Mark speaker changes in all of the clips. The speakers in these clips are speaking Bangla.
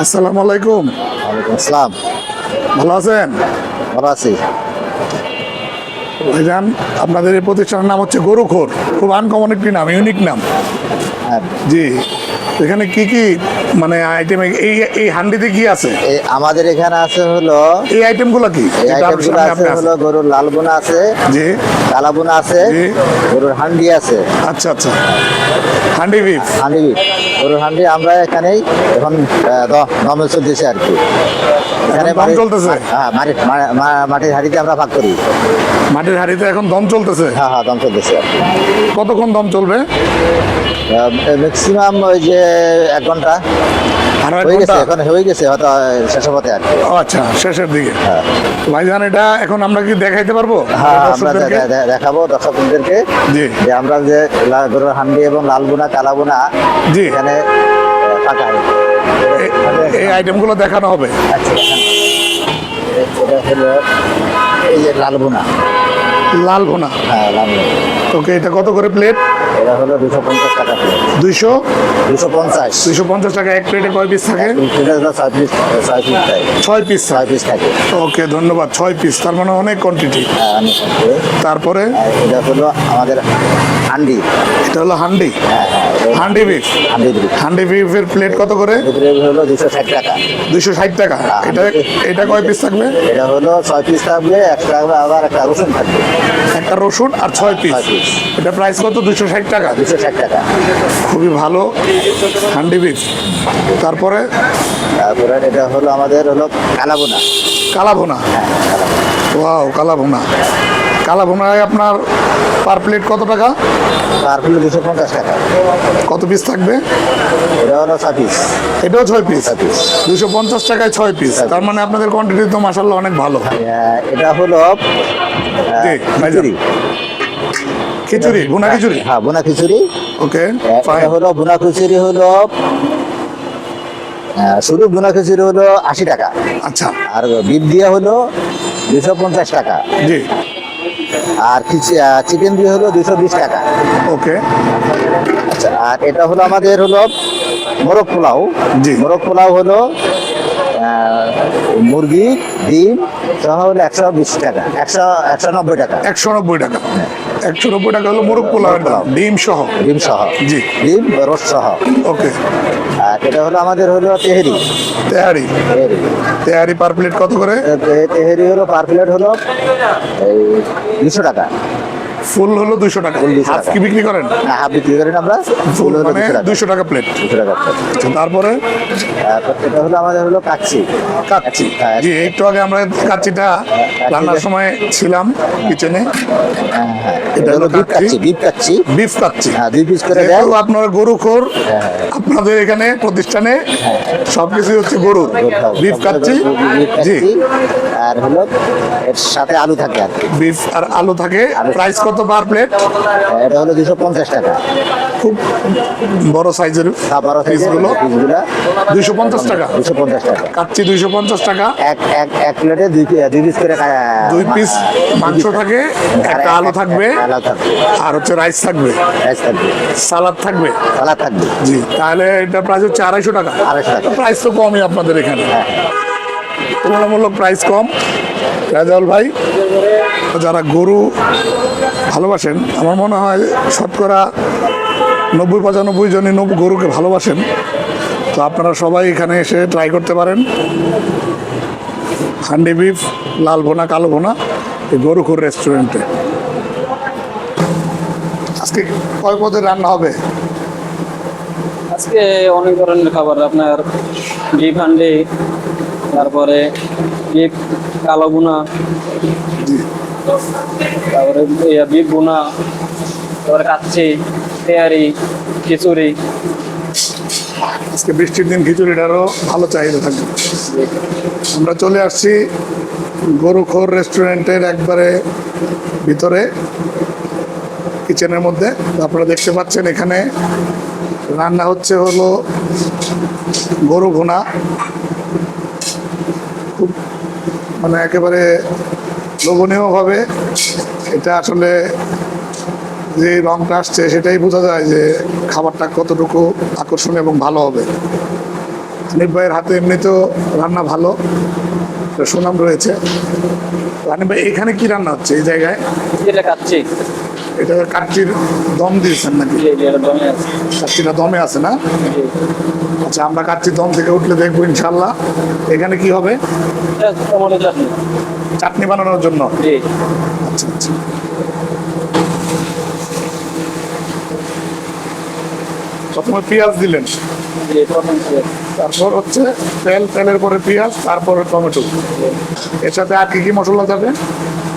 Speaker 1: আসসালামু আলাইকুম।
Speaker 2: ওয়ালাইকুম আসসালাম।
Speaker 1: ভালো আছেন?
Speaker 2: ভালো আছি।
Speaker 1: ভাইজান আপনাদের এই প্রতিষ্ঠানের নাম হচ্ছে গরুখোর। খুব আনকমন একটি নাম ইউনিক নাম।
Speaker 2: হ্যাঁ।
Speaker 1: জি। এখানে কি কি মানে আইটেম এই এই হান্ডিতে কি আছে?
Speaker 2: আমাদের এখানে আছে হলো
Speaker 1: এই আইটেমগুলো কি?
Speaker 2: এই আইটেমগুলো আছে হলো গরুর লাল বোনা আছে
Speaker 1: জি।
Speaker 2: কালা বোনা আছে গরুর হান্ডি আছে।
Speaker 1: আচ্ছা আচ্ছা। হান্ডি বিফ
Speaker 2: হান্ডি গরুর হান্ডি আমরা এখানেই এখন দমে চলতেছে আর কি।
Speaker 1: চলতেছে?
Speaker 2: হ্যাঁ মাটির হাঁড়িতে আমরা ভাগ করি।
Speaker 1: মাটির হাঁড়িতে এখন দম চলতেছে?
Speaker 2: হ্যাঁ হ্যাঁ দম চলতেছে।
Speaker 1: কতক্ষণ দম চলবে?
Speaker 2: ম্যাক্সিমাম ওই যে এক
Speaker 1: ঘণ্টা।
Speaker 2: হয়ে গেছে এখন হয়ে গেছে হয়তো শেষ পথে আর
Speaker 1: আচ্ছা শেষের দিকে।
Speaker 2: হ্যাঁ।
Speaker 1: ভাইজান এটা এখন আমরা কি দেখাইতে পারব?
Speaker 2: আমরা দেখাবো দর্শকদেরকে।
Speaker 1: জি।
Speaker 2: যে আমরা যে লা- গরুর হান্ডি এবং লাল বোনা কালা বোনা
Speaker 1: জি।
Speaker 2: এখানে
Speaker 1: এ- এই আইটেমগুলো দেখানো হবে।
Speaker 2: আচ্ছা এটা হলো এই যে লাল বোনা
Speaker 1: লাল ভোনা।
Speaker 2: হ্যাঁ লাল ভোনা।
Speaker 1: ওকে এটা কত করে প্লেট
Speaker 2: এটা হলো দুশো পঞ্চাশ টাকা
Speaker 1: দুইশো?
Speaker 2: দুশো পঞ্চাশ।
Speaker 1: দুইশো পঞ্চাশ টাকা এক প্লেটে কয় পিস থাকে?
Speaker 2: ছয় পিস ছয় পিস থাকে।
Speaker 1: ওকে ধন্যবাদ। ছয় পিস তার মানে অনেক কোয়ান্টিটি
Speaker 2: হ্যাঁ, অনেক
Speaker 1: তারপরে?
Speaker 2: এটা হলো আমাদের হান্ডি।
Speaker 1: এটা হলো হান্ডি?
Speaker 2: হ্যাঁ হ্যাঁ
Speaker 1: হান্ডি বিফ
Speaker 2: হান্ডি
Speaker 1: বিফের প্লেট কত করে?
Speaker 2: হলো দুশো ষাট টাকা।
Speaker 1: দুইশো ষাট টাকা। এটা এটা কয় পিস থাকবে?
Speaker 2: এটা হলো ছয় পিস থাকবে একশো টাকা আবার একটা রসুন থাকবে।
Speaker 1: একটা রসুন আর ছয় পিস। এটা প্রাইস কত? দুশো ষাট টাকা
Speaker 2: দুশো ষাট টাকা।
Speaker 1: খুবই ভালো হান্ডি বিফ তারপরে?
Speaker 2: তারপরে এটা হলো আমাদের হলো কালাবোনা
Speaker 1: কালা ভোনা ওয়াও কালা ভোনা আপনার পার প্লেট কত টাকা?
Speaker 2: পার প্লেট দুশো পঞ্চাশ টাকা।
Speaker 1: কত পিস থাকবে?
Speaker 2: এটা হলো ছয় পিস
Speaker 1: এটাও ছয় পিস দুশো পঞ্চাশ টাকায় ছয় পিস তার মানে আপনাদের কোয়ান্টিটি তো মাসাল্লাহ অনেক ভালো।
Speaker 2: এটা হলো
Speaker 1: জি।
Speaker 2: খিচুড়ি
Speaker 1: খিচুড়ি ভুনা খিচুড়ি?
Speaker 2: হ্যাঁ বোনা খিচুড়ি।
Speaker 1: ওকে
Speaker 2: এটা হলো বোনা খিচুড়ি হলো শুধু খিচুড়ি হলো আশি টাকা।
Speaker 1: আচ্ছা।
Speaker 2: আর বিপ দিয়ে হলো দুশো পঞ্চাশ টাকা।
Speaker 1: জি।
Speaker 2: আর চিকেন দিয়ে হলো দুশো বিশ টাকা।
Speaker 1: ওকে
Speaker 2: আচ্ছা আর এটা হলো আমাদের হলো মোরগ পোলাও।
Speaker 1: জি।
Speaker 2: মোরগ পোলাও হলো মুরগি ডিম সহ হলো একশো বিশ টাকা একশো একশো নব্বই টাকা।
Speaker 1: একশো নব্বই টাকা। একশো নব্বই টাকা হলো মোরগ দাম ডিম। সহ?
Speaker 2: ডিম সহ।
Speaker 1: জি।
Speaker 2: ডিম রোস্ট সহ।
Speaker 1: ওকে।
Speaker 2: আর এটা হলো আমাদের হলো তেহেরি।
Speaker 1: তেহারি।
Speaker 2: তেহারি
Speaker 1: পার প্লেট কত করে?
Speaker 2: তেহেরি হলো পার প্লেট হলো এই দুশো টাকা।
Speaker 1: ফুল হলো দুশো টাকা। হাফ কি বিক্রি করেন?
Speaker 2: হাফ বিক্রি করেন আমরা
Speaker 1: ফুল মানে
Speaker 2: দুশো টাকা।
Speaker 1: প্লেট
Speaker 2: দুশো টাকা
Speaker 1: তারপরে?
Speaker 2: এটা হলো আমাদের হলো কাচ্চি।
Speaker 1: কাচ্চি।
Speaker 2: হ্যাঁ,
Speaker 1: জি একটু আগে আমরা কাচ্চিটা রান্নার সময় ছিলাম কিচেনে
Speaker 2: হ্যাঁ, হ্যাঁ।
Speaker 1: এটা
Speaker 2: হলো
Speaker 1: কাচ্চি।
Speaker 2: বিপ কাচ্চি।
Speaker 1: বিফ কাচ্চি।
Speaker 2: হ্যাঁ দুই পিস করে দেয়।
Speaker 1: আপনার গরু খোর
Speaker 2: হ্যাঁ।
Speaker 1: আপনাদের এখানে প্রতিষ্ঠানে সবকিছু হচ্ছে গরুর বিফ কাচ্চি? জি।
Speaker 2: আর হলো এর সাথে আলু থাকে আর
Speaker 1: বিফ আর আলু থাকে। প্রাইস কত পার প্লেট
Speaker 2: এটা হলো দুশো পঞ্চাশ টাকা।
Speaker 1: খুব বড় সাইজের
Speaker 2: খাবার
Speaker 1: পিসগুলো। দুইশো পঞ্চাশ টাকা?
Speaker 2: দুশো পঞ্চাশ টাকা।
Speaker 1: কাচ্চি দুইশো পঞ্চাশ টাকা?
Speaker 2: এক এক এক প্লেটে দুই দুই পিস করে
Speaker 1: দুই পিস মাংস থাকে একটা
Speaker 2: এক-
Speaker 1: আলু থাকবে
Speaker 2: একটা আলু থাকবে।
Speaker 1: আর হচ্ছে রাইস থাকবে।
Speaker 2: রাইস থাকবে।
Speaker 1: সালাদ থাকবে?
Speaker 2: সালাদ থাকবে।
Speaker 1: জি তাহলে এটা প্রাইস হচ্ছে আড়াইশো টাকা।
Speaker 2: আড়াইশো টাকা।
Speaker 1: প্রাইস তো কমই আপনাদের এখানে।
Speaker 2: হ্যাঁ,
Speaker 1: তুলনামূলক প্রাইস কম। রাজাউল ভাই যারা গরু ভালোবাসেন। আমার মনে হয় শতকরা নব্বই, পঁচানব্বই জনই গরুকে ভালোবাসেন। তো আপনারা সবাই এখানে এসে ট্রাই করতে পারেন। হান্ডি বিফ, লাল ভোনা, কালো ভোনা, এই গরুখুর রেস্টুরেন্টে আজকে কয় পদের রান্না হবে?
Speaker 3: আজকে অনেক ধরনের খাবার, আপনার বিফ হান্ডি, তারপরে বিফ, কালো বুনা তারপরে বিফ বুনা তারপরে কাচ্চি তেয়ারি খিচুড়ি।
Speaker 1: আজকে বৃষ্টির দিন খিচুড়িটারও ভালো চাহিদা থাকবে। আমরা চলে আসছি গরুখোর রেস্টুরেন্টের একবারে ভিতরে, কিচেনের মধ্যে। আপনারা দেখতে পাচ্ছেন এখানে রান্না হচ্ছে হলো গরু ভুনা। খুব মানে একেবারে লোভনীয়ভাবে এটা আসলে যে রংটা আসছে সেটাই বোঝা যায় যে খাবারটা কতটুকু আকর্ষণীয় এবং ভালো হবে। হানিফ ভাইয়ের হাতে এমনিতেও রান্না ভালো সুনাম রয়েছে। হানিফ ভাই এখানে কি রান্না হচ্ছে এই জায়গায়?
Speaker 3: এটা কাচ্ছি
Speaker 1: এটা কাচ্চির দম দিয়েছেন নাকি? কাচ্চিটা দমে আছে না? আচ্ছা আমরা কাচ্চির দম থেকে উঠলে দেখব ইনশাল্লাহ এখানে কি হবে?
Speaker 3: চাটনি
Speaker 1: বানানোর জন্য। আচ্ছা আচ্ছা প্রথমে পেঁয়াজ দিলেন। তারপর হচ্ছে তেল তেলের পরে পেঁয়াজ তারপরে টমেটো। এর সাথে আর কি কি মশলা যাবে?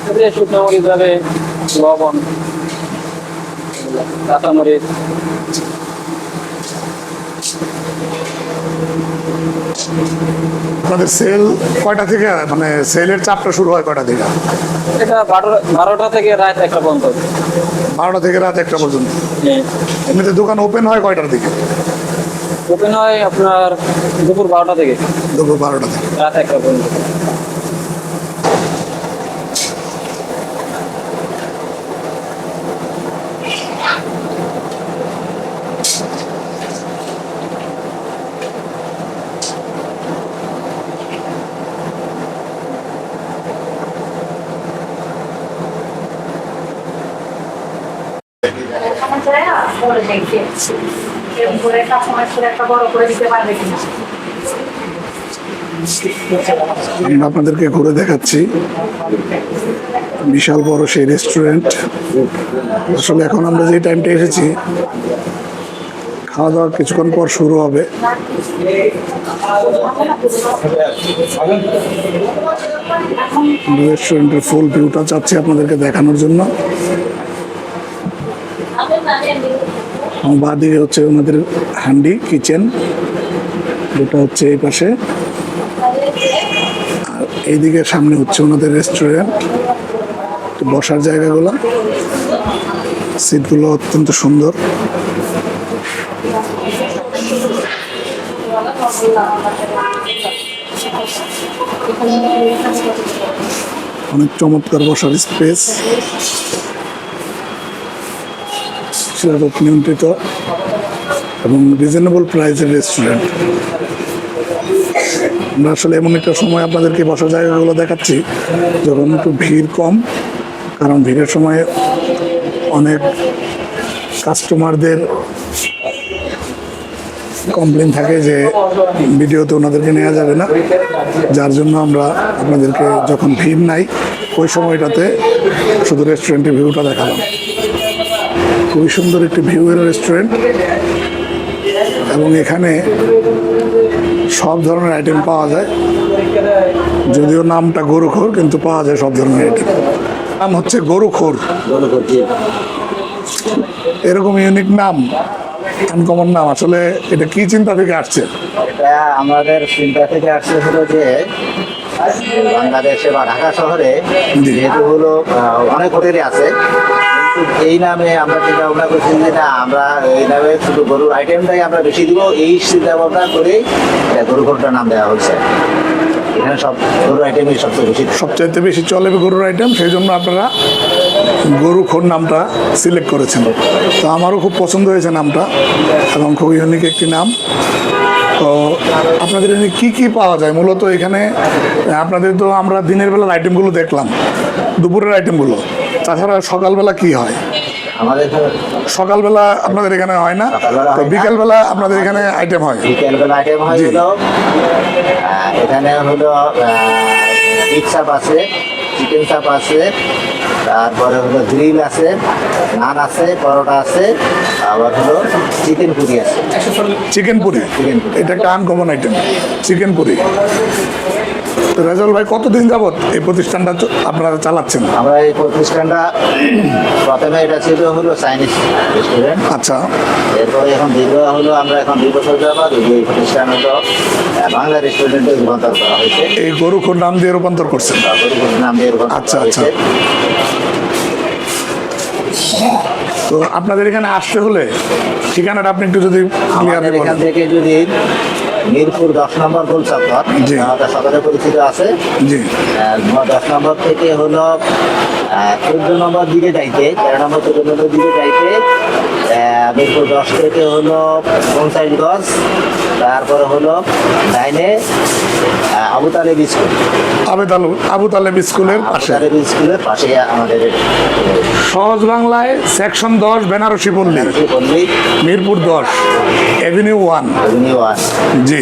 Speaker 3: এতে শুকনো মরিচ যাবে লবণ কাঁচামরিচ।
Speaker 1: আপনাদের সেল কয়টা থেকে মানে সেলের চাপটা শুরু হয় কয়টা থেকে?
Speaker 3: এটা বারোটা থেকে রাত একটা পর্যন্ত।
Speaker 1: বারোটা থেকে রাত একটা পর্যন্ত। এমনিতে দোকান ওপেন হয় কয়টার দিকে?
Speaker 3: ওপেন হয় আপনার দুপুর বারোটা থেকে।
Speaker 1: দুপুর বারোটা থেকে।
Speaker 3: রাত একটা পর্যন্ত
Speaker 4: আমার যায় দেখে এরকম করে করে একটা বড় করে দিতে পারবে কিনা।
Speaker 1: আমরা আপনাদেরকে ঘুরে দেখাচ্ছি। বিশাল বড় সেই রেস্টুরেন্ট আসলে এখন আমরা যে টাইমটা এসেছি খাওয়া দাওয়া কিছুক্ষণ পর শুরু হবে। রেস্টুরেন্টের ফুল ভিউটা চাচ্ছি আপনাদেরকে দেখানোর জন্য। বাঁ দিকে হচ্ছে ওনাদের হ্যান্ডি কিচেন, দুটা হচ্ছে এই পাশে। আর এইদিকে সামনে হচ্ছে ওনাদের রেস্টুরেন্ট। বসার জায়গাগুলো। সিটগুলো অত্যন্ত সুন্দর। অনেক চমৎকার বসার স্পেস। সেটা নিয়ন্ত্রিত এবং রিজনেবল প্রাইসের রেস্টুরেন্ট আমরা আসলে এমন একটা সময় আপনাদেরকে বসার জায়গাগুলো দেখাচ্ছি, যখন একটু ভিড় কম, কারণ ভিড়ের সময় অনেক কাস্টমারদের কমপ্লেন থাকে যে ভিডিওতে ওনাদেরকে নেওয়া যাবে না। যার জন্য আমরা আপনাদেরকে যখন ভিড় নাই, ওই সময়টাতে শুধু রেস্টুরেন্টের ভিউটা দেখালাম। খুবই সুন্দর একটি ভিউয়ের রেস্টুরেন্ট এবং এখানে সব ধরনের আইটেম পাওয়া যায়। যদিও নামটা গরুখোর কিন্তু পাওয়া যায় সব ধরনের আইটেম নাম হচ্ছে গরুখোর। এরকম ইউনিক নাম আনকমন নাম। আসলে এটা কি চিন্তা থেকে আসছে?
Speaker 2: এটা আমাদের চিন্তা থেকে আসছে হলো যে বাংলাদেশে বা ঢাকা শহরে। যেহেতু হলো অনেক হোটেলই আছে। এই নামে আমরা চিন্তা ভাবনা করছি যে না, আমরা এই নামে শুধু গরুর আইটেমটাই আমরা বেশি দিব, এই চিন্তা ভাবনা করেই গরু ঘরটার নাম দেওয়া হয়েছে। এখানে সব গরুর আইটেমই সবচেয়ে বেশি
Speaker 1: সবচাইতে বেশি চলে গরুর আইটেম সেই জন্য আপনারা গরু খোর নামটা সিলেক্ট করেছেন। তো আমারও খুব পছন্দ হয়েছে নামটা, এবং খুব ইউনিক একটি নাম। তো আপনাদের এখানে কী কী পাওয়া যায়? মূলত এখানে, আপনাদের তো আমরা দিনের বেলার আইটেমগুলো দেখলাম, দুপুরের আইটেমগুলো তাছাড়া সকালবেলা কি হয়?
Speaker 2: আমাদের
Speaker 1: সকালবেলা আপনাদের এখানে হয় না? তো বিকালবেলা আপনাদের এখানে আইটেম হয়?
Speaker 2: বিকেলবেলা আইটেম হয় এখানে হলো বিগ চাপ আছে চিকেন চাপ আছে তারপরে হলো গ্রিল আছে নান আছে পরোটা আছে আবার হলো চিকেন পুরি আছে।
Speaker 1: Chicken puri
Speaker 2: chicken puri.
Speaker 1: এটা একটা uncommon item chicken puri Rezal ভাই কতদিন যাবত এই প্রতিষ্ঠানটা আপনারা চালাচ্ছেন?
Speaker 2: আমরা এই প্রতিষ্ঠানটা প্রথমে এটা ছিল হলো চাইনিজ রেস্টুরেন্ট
Speaker 1: আচ্ছা।
Speaker 2: এরপরে এখন দীর্ঘ হলো আমরা এখন দুই বছর যাবত এই প্রতিষ্ঠান হলো বাংলা রেস্টুরেন্টে রূপান্তর করা হয়েছে।
Speaker 1: এই গরু খোর নাম দিয়ে রূপান্তর করছেন?
Speaker 2: গরুপুর নাম দিয়ে রূপান্তর
Speaker 1: আচ্ছা, আচ্ছা। তো আপনাদের এখানে আসতে হলে ঠিকানাটা আপনি একটু যদি ক্লিয়ার
Speaker 2: এখান থেকে যদি মিরপুর দশ নম্বর গোল চত্বর সদরে পরিচিত আছে। দশ নম্বর থেকে হলো চোদ্দ নম্বর দিকে যাইতে তেরো নম্বর চোদ্দ নম্বর দিকে যাইতে মিরপুর দশ থেকে হলো পঞ্চাশ গজ তারপরে হলো লাইনে আবু তালেব স্কুল।
Speaker 1: আবেদ আলু আবু তালেব স্কুলের
Speaker 2: আবু
Speaker 1: পাশে।
Speaker 2: তালেব স্কুলের পাশে আমাদের
Speaker 1: সহজ বাংলায় সেকশন দশ বেনারসি পল্লী। মিরপুর দশ এভিনিউ ওয়ান।
Speaker 2: ওয়ান।
Speaker 1: জি।